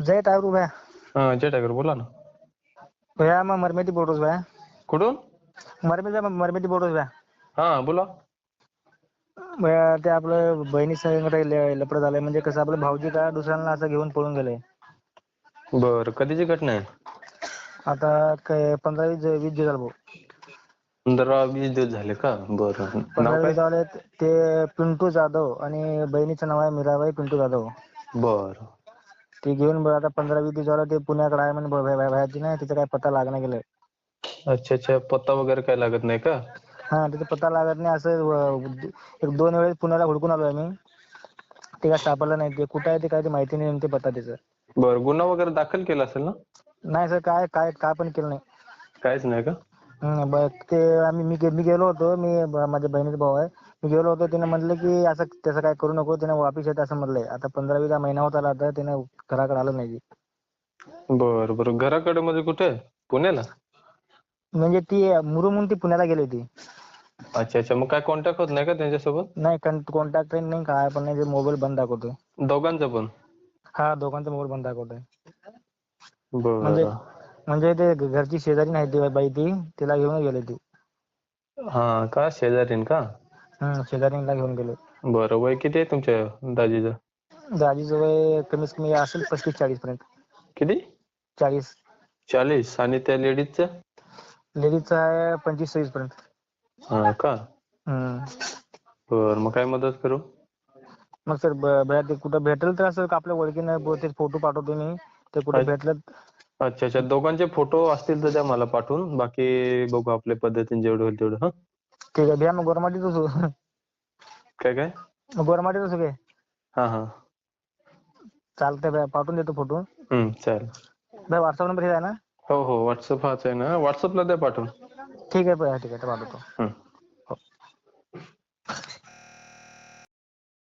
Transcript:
जय टायरू भया. हा जय टायगर बोला ना. भया मग मरमेती बोलतोस भया. कुठून? मरमेती मरमेती बोलतोस भया. हा बोला. भया ते आपलं बहिणी संग लपड झालंय म्हणजे कसं आपलं भाऊजी का दुसऱ्यांना असं घेऊन पळून गेले. बर कधीची घटना आहे? आता काय पंधरा वीस वीस दिवस झाले भाऊ. पंधरा वीस दिवस झाले का? बर. ते पिंटू जाधव आणि बहिणीचं नाव आहे मीराबाई पिंटू जाधव. बर. ती घेऊन बरं आता पंधरा वीस दिवस झाले ते पुण्याकडे आहे म्हणे भया- भया- भयाची नाही तिचा काय पत्ता लागणार गेलाय अच्छा अच्छा पत्ता वगैरे काय लागत नाही का? हा तिचा पत्ता लागत नाही असं व- एक दोन वेळेस पुण्याला हुडकून आलोय मी. ते काय सापडलं नाही ते कुठं आहे ते काय ते माहिती नाही नेमके पत्ता त्याचं बर गुन्हा वगैरे दाखल केला असेल ना? नाही सर काय काय काय पण केलं नाही. काहीच नाही का? हम्म, ब- ते आम्ही मी गे- मी गेलो होतो मी ब- माझ्या बहिणीचा भाऊ आहे. मी गेलो होतो त्याने म्हटलं की असं तसं काय करू नको त्याने वापिस येत असं म्हटलंय आता पंधरा वीस महिना होत आला तर त्याने घराकडे आलं नाही. बर बर. घराकडे म्हणजे कुठे? पुण्याला? म्हणजे ती मुरुमून ती पुण्याला गेली होती. अच्छा अच्छा. मग काय कॉन्टॅक्ट होत नाही का त्यांच्यासोबत? नाही कॉन्टॅक्ट नाही काय पण नाही मोबाईल बंद दाखवतोय दोघांचं पण? हा दोघांचा मोबाईल बंद दाखवतोय. म्हणजे म्हणजे ते घरची शेजारी नाही ती बाई ती तिला घेऊन गेली ती. हा का? शेजारीन का? हम्म घेऊन गेलो. बरं वय किती आहे तुमच्या दाजीचं? दाजीचं वय कमीत कमी असेल पस्तीस चाळीस पर्यंत. किती? चाळीस. चाळीस. आणि त्या लेडीजचं? लेडीजचं आहे पंचवीस सव्वीस पर्यंत. हा का? हम्म. बर मग काय मदत करू? मग सर ते कुठं भेटेल तर असं आपल्या ओळखीनं ब- ते फोटो पाठवतो मी. ते कुठं अच्छा. भेटलं अच्छा अच्छा. दोघांचे फोटो असतील तर द्या मला पाठवून. बाकी बघू आपल्या पद्धतीने जेवढं होईल तेवढं हा? ठीक आहे भैया मग गोरमाटीतच हो काय काय? गोरमाटीतच हो काय? हा हा. चालतंय भैया पाठवून देतो फोटो. हम्म चालेल. व्हॉट्सअप नंबर हे आहे ना? हो हो व्हॉट्सअप हाच आहे ना. व्हॉट्सअपला द्या पाठवून. ठीक आहे भैया ठीक आहे पाठवतो. हम्म.